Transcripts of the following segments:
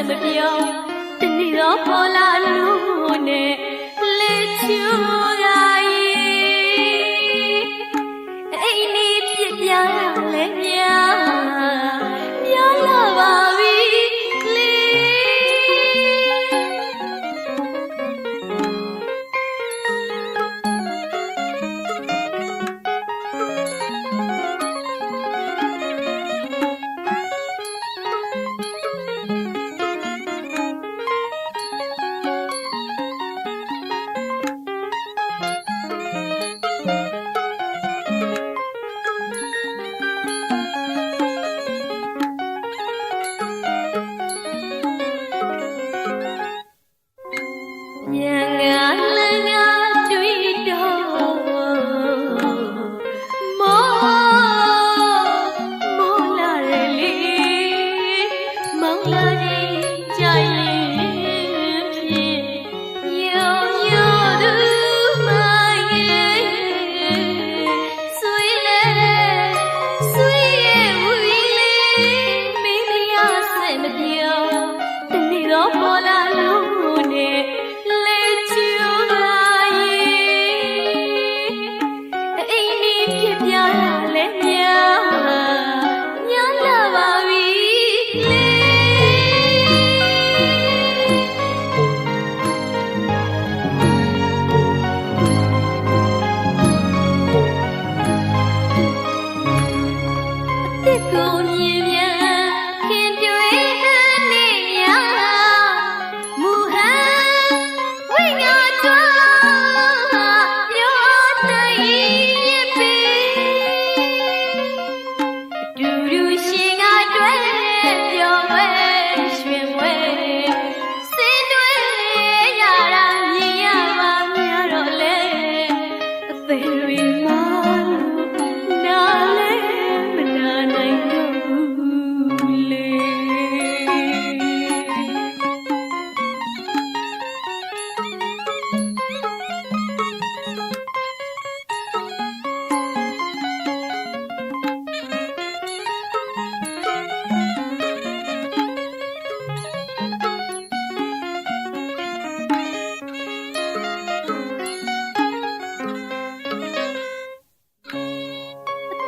ဆက်မပြောတနေ့တော့ပေါ်လာလို့နဲ့လေချူ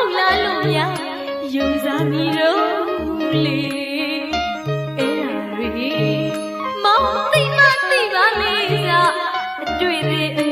က်လာလို့များယူစားမိတော့လေအဲ့ဒါတွေမောင်သိမသိပါလေစားအတွေ့အကြုံ